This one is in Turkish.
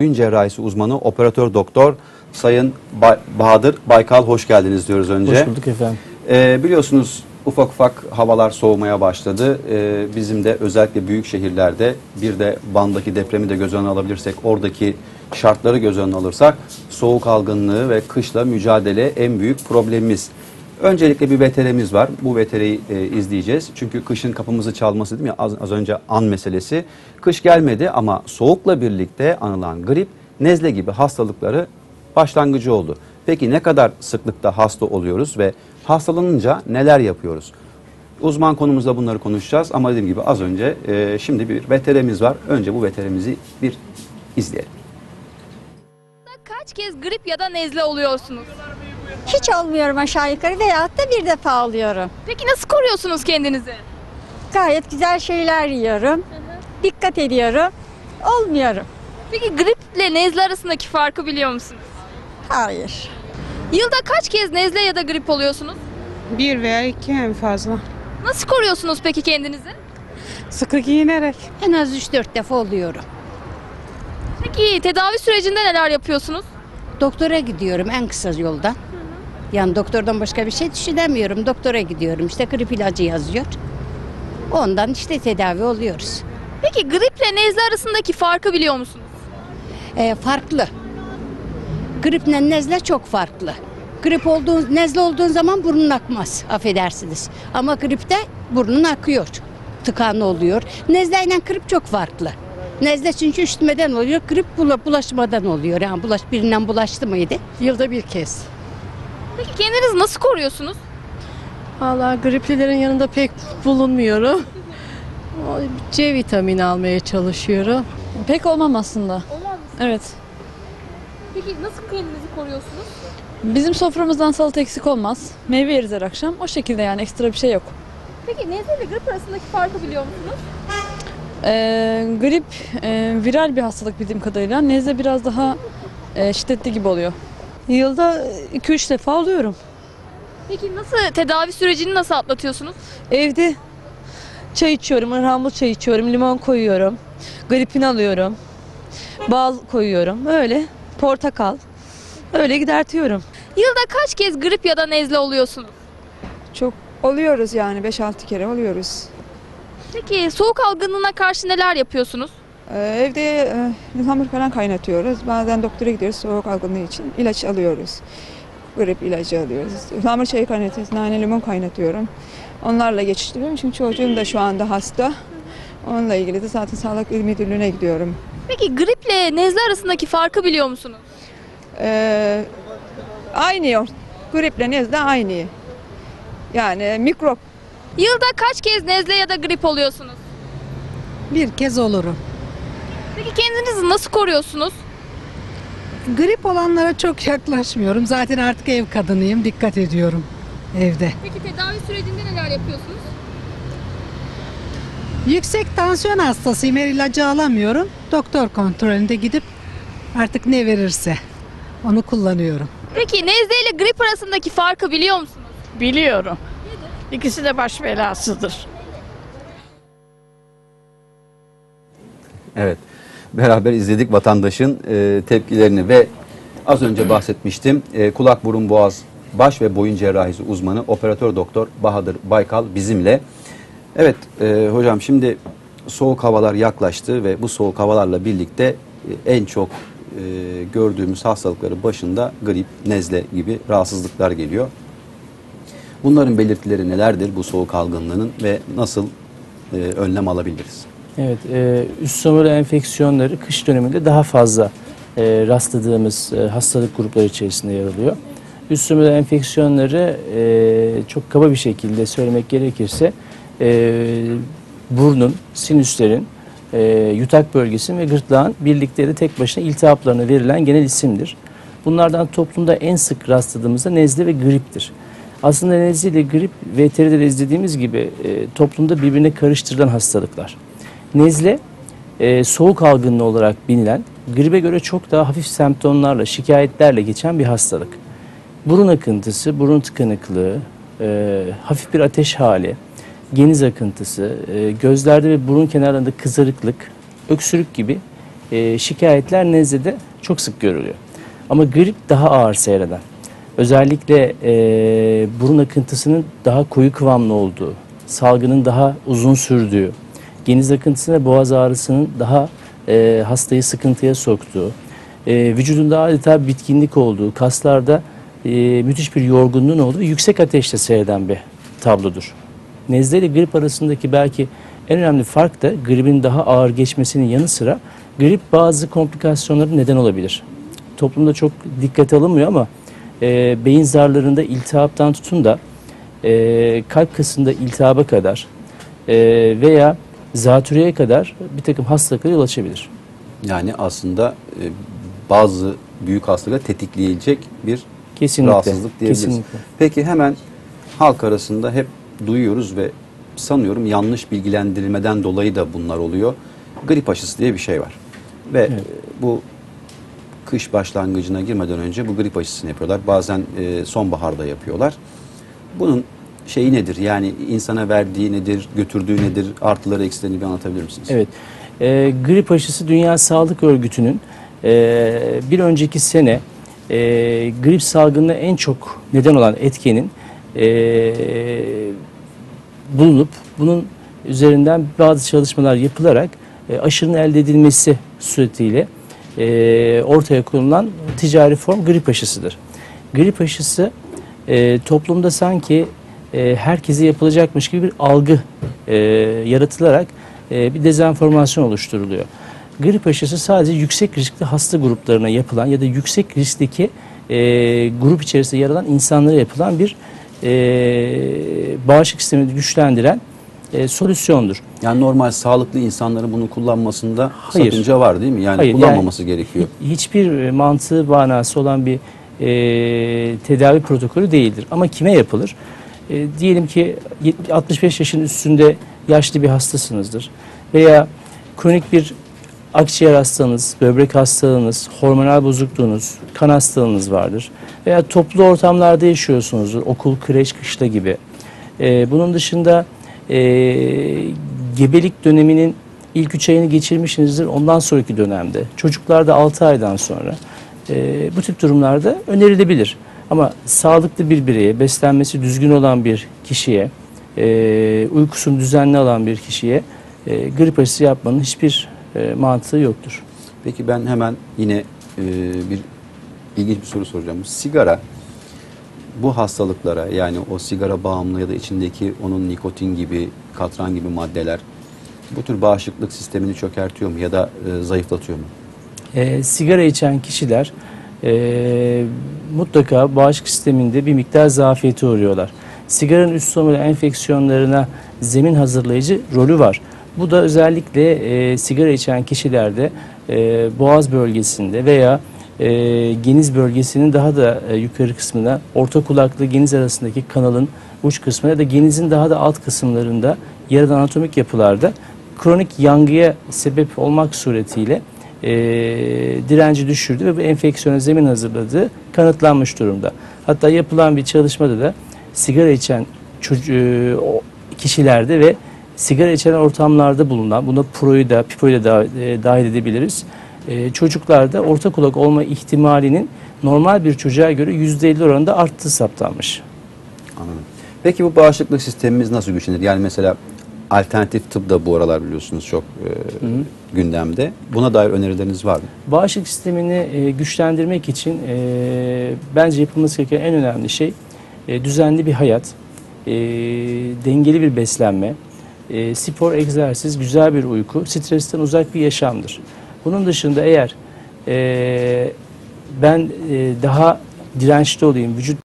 Gün cerrahisi uzmanı operatör doktor Sayın Ba- Bahadır Baykal hoş geldiniz diyoruz önce. Hoş bulduk efendim. Ee, biliyorsunuz ufak ufak havalar soğumaya başladı. Ee, bizim de özellikle büyük şehirlerde bir de Van'daki depremi de göz önüne alabilirsek oradaki şartları göz önüne alırsak soğuk algınlığı ve kışla mücadele en büyük problemimiz. Öncelikle bir veterimiz var. Bu veteriyi e, izleyeceğiz. Çünkü kışın kapımızı çalması değil mi? Az, az önce an meselesi. Kış gelmedi ama soğukla birlikte anılan grip, nezle gibi hastalıkları başlangıcı oldu. Peki ne kadar sıklıkta hasta oluyoruz ve hastalanınca neler yapıyoruz? Uzman konumuzda bunları konuşacağız ama dediğim gibi az önce e, şimdi bir veterimiz var. Önce bu veterimizi bir izleyelim. Kaç kez grip ya da nezle oluyorsunuz? Hiç olmuyorum aşağı yukarı veyahut da bir defa oluyorum. Peki nasıl koruyorsunuz kendinizi? Gayet güzel şeyler yiyorum. Dikkat ediyorum. Olmuyorum. Peki griple nezle arasındaki farkı biliyor musunuz? Hayır. Yılda kaç kez nezle ya da grip oluyorsunuz? Bir veya iki en fazla. Nasıl koruyorsunuz peki kendinizi? Sıkı giyinerek. En az 3-4 defa oluyorum. Peki tedavi sürecinde neler yapıyorsunuz? Doktora gidiyorum en kısa yoldan. Yani doktordan başka bir şey düşünemiyorum. Doktora gidiyorum. İşte grip ilacı yazıyor. Ondan işte tedavi oluyoruz. Peki griple nezle arasındaki farkı biliyor musunuz? Ee, farklı. Griple nezle çok farklı. Grip olduğun, nezle olduğun zaman burnun akmaz. Affedersiniz. Ama gripte burnun akıyor. Tıkanlı oluyor. Nezleyle grip çok farklı. Nezle çünkü üşütmeden oluyor. Grip bula- bulaşmadan oluyor. Yani bulaş, birinden bulaştı mıydı? Yılda bir kez. Peki kendinizi nasıl koruyorsunuz? Valla griplilerin yanında pek bulunmuyorum. C vitamini almaya çalışıyorum. Pek olmam aslında. Olmaz Evet. Peki nasıl kendinizi koruyorsunuz? Bizim soframızdan salata eksik olmaz. Meyve yeriz her akşam. O şekilde yani ekstra bir şey yok. Peki nezle ile grip arasındaki farkı biliyor musunuz? Ee, grip e, viral bir hastalık bildiğim kadarıyla. Nezle biraz daha e, şiddetli gibi oluyor. Yılda 2-3 defa oluyorum. Peki nasıl tedavi sürecini nasıl atlatıyorsunuz? Evde çay içiyorum, ıhlamur çay içiyorum, limon koyuyorum, gripin alıyorum, bal koyuyorum. Öyle portakal. Öyle gidertiyorum. Yılda kaç kez grip ya da nezle oluyorsunuz? Çok oluyoruz yani 5-6 kere oluyoruz. Peki soğuk algınlığına karşı neler yapıyorsunuz? Ee, evde e, ıhlamur falan kaynatıyoruz. Bazen doktora gidiyoruz soğuk algınlığı için. ilaç alıyoruz. Grip ilacı alıyoruz. Ihlamur çayı kaynatıyoruz. Nane limon kaynatıyorum. Onlarla geçiştiriyorum çünkü çocuğum da şu anda hasta. Onunla ilgili de zaten sağlık il müdürlüğüne gidiyorum. Peki griple nezle arasındaki farkı biliyor musunuz? Ee, aynı. Griple nezle aynı. Yani mikrop Yılda kaç kez nezle ya da grip oluyorsunuz? Bir kez olurum. Peki kendinizi nasıl koruyorsunuz? Grip olanlara çok yaklaşmıyorum. Zaten artık ev kadınıyım. Dikkat ediyorum evde. Peki tedavi sürecinde neler yapıyorsunuz? Yüksek tansiyon hastasıyım. Her ilacı alamıyorum. Doktor kontrolünde gidip artık ne verirse onu kullanıyorum. Peki nezle ile grip arasındaki farkı biliyor musunuz? Biliyorum. İkisi de baş belasıdır. Evet. Beraber izledik vatandaşın e, tepkilerini ve az önce bahsetmiştim. E, kulak burun boğaz baş ve boyun cerrahisi uzmanı operatör doktor Bahadır Baykal bizimle. Evet e, hocam şimdi soğuk havalar yaklaştı ve bu soğuk havalarla birlikte e, en çok e, gördüğümüz hastalıkları başında grip, nezle gibi rahatsızlıklar geliyor. Bunların belirtileri nelerdir bu soğuk algınlığının ve nasıl e, önlem alabiliriz? Evet, e, üst solunum enfeksiyonları kış döneminde daha fazla e, rastladığımız e, hastalık grupları içerisinde yer alıyor. Üst solunum enfeksiyonları e, çok kaba bir şekilde söylemek gerekirse e, burnun, sinüslerin, e, yutak bölgesinin ve gırtlağın birlikleri tek başına iltihaplarına verilen genel isimdir. Bunlardan toplumda en sık rastladığımız da nezle ve griptir. Aslında nezle ile grip veteride de izlediğimiz gibi e, toplumda birbirine karıştırılan hastalıklar. Nezle e, soğuk algınlığı olarak bilinen, gribe göre çok daha hafif semptomlarla, şikayetlerle geçen bir hastalık. Burun akıntısı, burun tıkanıklığı, e, hafif bir ateş hali, geniz akıntısı, e, gözlerde ve burun kenarlarında kızarıklık, öksürük gibi e, şikayetler nezlede çok sık görülüyor. Ama grip daha ağır seyreden. Özellikle e, burun akıntısının daha koyu kıvamlı olduğu, salgının daha uzun sürdüğü, geniz akıntısı ve boğaz ağrısının daha e, hastayı sıkıntıya soktuğu, e, vücudunda adeta bitkinlik olduğu, kaslarda e, müthiş bir yorgunluğun olduğu yüksek ateşte seyreden bir tablodur. Nezle ile grip arasındaki belki en önemli fark da gripin daha ağır geçmesinin yanı sıra grip bazı komplikasyonlara neden olabilir. Toplumda çok dikkate alınmıyor ama e, beyin zarlarında iltihaptan tutun da e, kalp kasında iltihaba kadar e, veya zatürreye kadar bir takım hastalıklara yol açabilir. Yani aslında e, bazı büyük hastalıkları tetikleyecek bir Kesinlikle. rahatsızlık diyebiliriz. Kesinlikle. Peki hemen halk arasında hep duyuyoruz ve sanıyorum yanlış bilgilendirilmeden dolayı da bunlar oluyor. Grip aşısı diye bir şey var. Ve Evet. e, bu kış başlangıcına girmeden önce bu grip aşısını yapıyorlar. Bazen e, sonbaharda yapıyorlar. Bunun şeyi nedir? Yani insana verdiği nedir, götürdüğü nedir, artıları eksilerini bir anlatabilir misiniz? Evet. E, grip aşısı Dünya Sağlık Örgütü'nün e, bir önceki sene e, grip salgınına en çok neden olan etkenin e, bulunup bunun üzerinden bazı çalışmalar yapılarak e, aşının elde edilmesi suretiyle e, ortaya konulan ticari form grip aşısıdır. Grip aşısı e, toplumda sanki e, herkese yapılacakmış gibi bir algı e, yaratılarak e, bir dezenformasyon oluşturuluyor. Grip aşısı sadece yüksek riskli hasta gruplarına yapılan ya da yüksek riskteki e, grup içerisinde yer alan insanlara yapılan bir e, bağışıklık sistemini güçlendiren e, solüsyondur. Yani normal sağlıklı insanların bunu kullanmasında Hayır. sakınca var değil mi? Yani Hayır, kullanmaması gerekiyor. hiçbir e, mantığı manası olan bir e, tedavi protokolü değildir. Ama kime yapılır? E, diyelim ki 70 65 yaşın üstünde yaşlı bir hastasınızdır. Veya kronik bir akciğer hastalığınız, böbrek hastalığınız, hormonal bozukluğunuz, kan hastalığınız vardır. Veya toplu ortamlarda yaşıyorsunuzdur. Okul, kreş, kışla gibi. E, bunun dışında e, gebelik döneminin ilk 3 ayını geçirmişsinizdir. Ondan sonraki dönemde, çocuklarda 6 aydan sonra e, bu tip durumlarda önerilebilir. Ama sağlıklı bir bireye, beslenmesi düzgün olan bir kişiye, e, uykusunu düzenli alan bir kişiye e, grip aşısı yapmanın hiçbir e, mantığı yoktur. Peki ben hemen yine e, bir ilginç bir soru soracağım. Sigara bu hastalıklara yani o sigara bağımlı ya da içindeki onun nikotin gibi, katran gibi maddeler bu tür bağışıklık sistemini çökertiyor mu ya da e, zayıflatıyor mu? E, sigara içen kişiler e, mutlaka bağışıklık sisteminde bir miktar zafiyete uğruyorlar. Sigaranın üst solunum enfeksiyonlarına zemin hazırlayıcı rolü var. Bu da özellikle e, sigara içen kişilerde e, boğaz bölgesinde veya e, geniz bölgesinin daha da e, yukarı kısmına, orta kulaklı geniz arasındaki kanalın uç kısmına ya da genizin daha da alt kısımlarında yer alan anatomik yapılarda kronik yangıya sebep olmak suretiyle e, direnci düşürdü ve bu enfeksiyona zemin hazırladığı kanıtlanmış durumda. Hatta yapılan bir çalışmada da sigara içen o kişilerde ve sigara içen ortamlarda bulunan, buna proyu da, pipoyu da- e, dahil edebiliriz. E, çocuklarda orta kulak olma ihtimalinin normal bir çocuğa göre %50 oranında arttığı saptanmış. Anladım. Peki bu bağışıklık sistemimiz nasıl güçlenir? Yani mesela alternatif tıp da bu aralar biliyorsunuz çok e, gündemde. Buna dair önerileriniz var mı? Bağışıklık sistemini e, güçlendirmek için e, bence yapılması gereken en önemli şey e, düzenli bir hayat, e, dengeli bir beslenme, e, spor, egzersiz, güzel bir uyku, stresten uzak bir yaşamdır. Bunun dışında eğer e, ben e, daha dirençli olayım, vücut